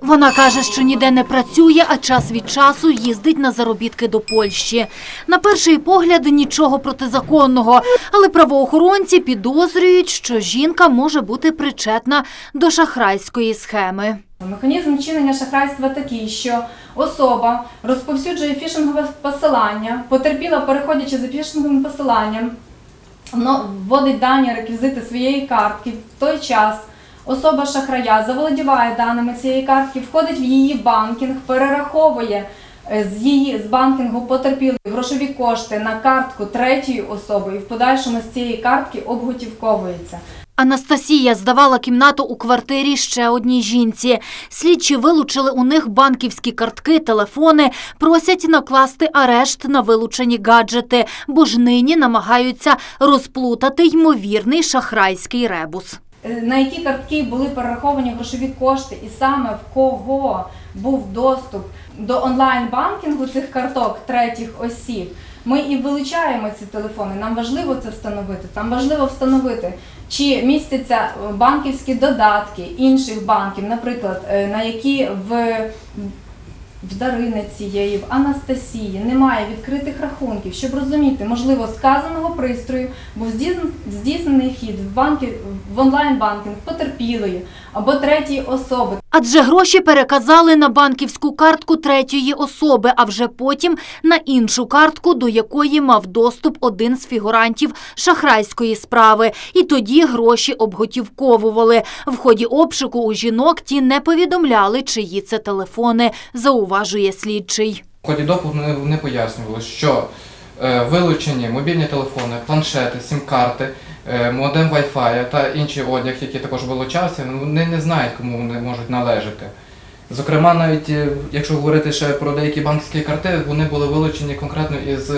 Вона каже, що ніде не працює, а час від часу їздить на заробітки до Польщі. На перший погляд нічого протизаконного, але правоохоронці підозрюють, що жінка може бути причетна до шахрайської схеми. Механізм вчинення шахрайства такий, що особа розповсюджує фішингове посилання, потерпіла, переходячи за фішинговим посиланням, вводить дані реквізити своєї картки. В той час особа шахрая заволодіває даними цієї картки, входить в її банкінг, перераховує е, з її з банкінгу потерпілої грошові кошти на картку третьої особи і в подальшому з цієї картки обготівковується. Анастасія здавала кімнату у квартирі ще одній жінці. Слідчі вилучили у них банківські картки, телефони, просять накласти арешт на вилучені гаджети, бо ж нині намагаються розплутати ймовірний шахрайський ребус. Е, на які картки були перераховані грошові кошти, і саме в кого був доступ до онлайн-банкінгу цих карток третіх осіб. Ми і вилучаємо ці телефони. Нам важливо це встановити. Там важливо встановити, чи містяться е, банківські додатки інших банків, наприклад, е, на які в в Дарини цієї, в Анастасії. Немає відкритих рахунків, щоб розуміти, можливо, сказаного пристрою був здійснен- здійснений вхід в банки в онлайн-банкінг потерпілої або третьої особи. Адже гроші переказали на банківську картку третьої особи, а вже потім на іншу картку, до якої мав доступ один з фігурантів шахрайської справи. І тоді гроші обготівковували. В ході обшуку у жінок ті не повідомляли, чиї це телефони, зауважує слідчий. В ході допиту вони, пояснювали, що е, вилучені мобільні телефони, планшети, сім-карти, модем Wi-Fi та інший одяг, який також вилучався, ну, вони не знають, кому вони можуть належати. Зокрема, навіть е, якщо говорити ще про деякі банківські карти, вони були вилучені конкретно із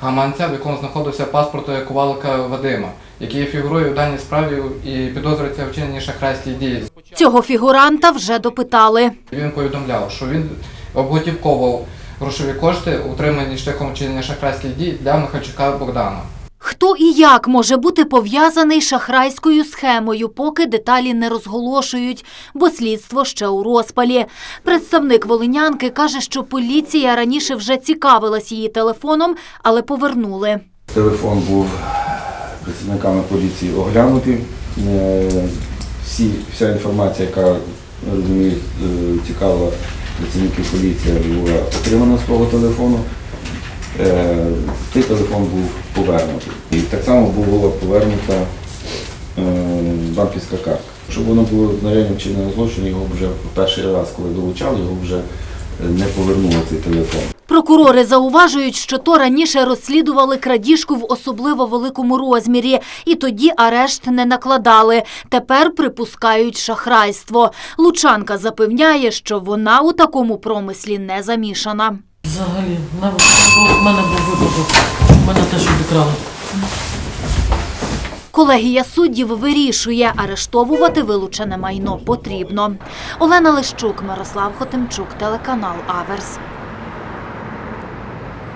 гаманця, в якому знаходився паспорт Ковалика Вадима, який фігурує в даній справі і підозрюється в вчиненні шахрайських дій. Цього фігуранта вже допитали. Він повідомляв, що він обготівковував грошові кошти, утримані шляхом вчинення шахрайських дій для Михайчука Богдана. Хто і як може бути пов'язаний шахрайською схемою, поки деталі не розголошують, бо слідство ще у розпалі. Представник волинянки каже, що поліція раніше вже цікавилась її телефоном, але повернули. Телефон був працівниками поліції оглянутий. Е, вся інформація, яка розумію, е, цікавила працівників поліції, була отримана з того телефону. Е, Цей телефон був повернутий. І так само була повернута е, банківська картка. Щоб воно було знаряддям вчиненого злочину, його вже перший раз, коли долучали, його вже е, не повернуло цей телефон. Прокурори зауважують, що то раніше розслідували крадіжку в особливо великому розмірі, і тоді арешт не накладали. Тепер припускають шахрайство. Лучанка запевняє, що вона у такому промислі не замішана. Взагалі, на- в мене був випадок, мене теж обікрали. Колегія суддів вирішує, арештовувати вилучене майно потрібно. Олена Лищук, Мирослав Хотимчук, телеканал Аверс.